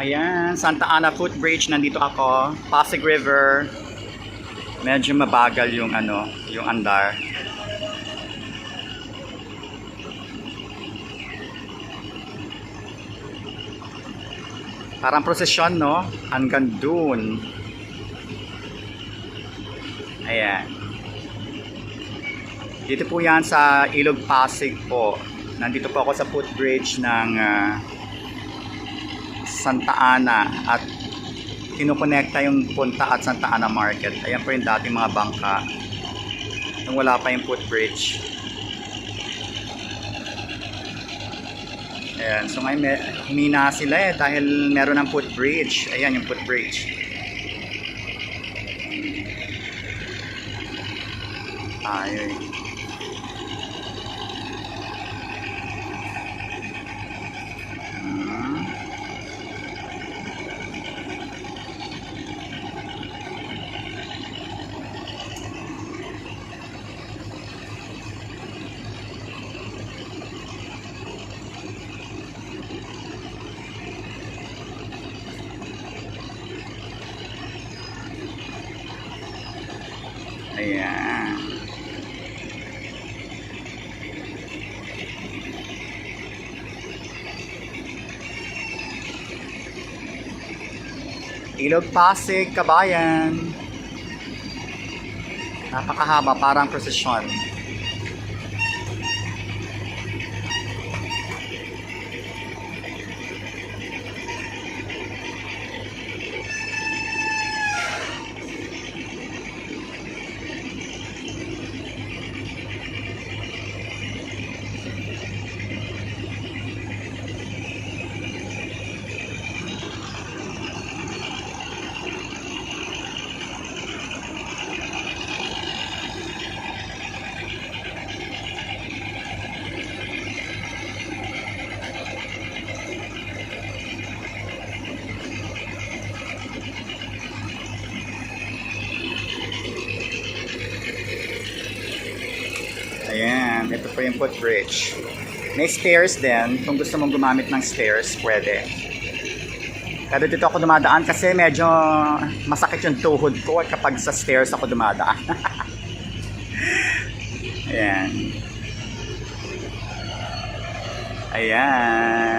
Ayan, Santa Ana Footbridge, nandito ako. Pasig River. Medyo mabagal yung ano, yung andar. Parang prosesyon, no? Hanggang dun. Ayan. Dito po yan sa Ilog Pasig po. Nandito po ako sa footbridge ng ah, Santa Ana at kinukonekta yung Punta at Santa Ana Market. Ayan po yung dating mga bangka. Nung wala pa yung footbridge. Ayan, so ngayon humina sila eh dahil meron ng footbridge. Ayan yung footbridge. Ayun. Ayan. Ilog Pasig, Kabayan. Napakahaba, parang prosesyon. Ayan, ito po yung footbridge. May stairs din. Kung gusto mong gumamit ng stairs, pwede. Pero dito ako dumadaan kasi medyo masakit yung tuhod ko kapag sa stairs ako dumadaan. Ayan. Ayan.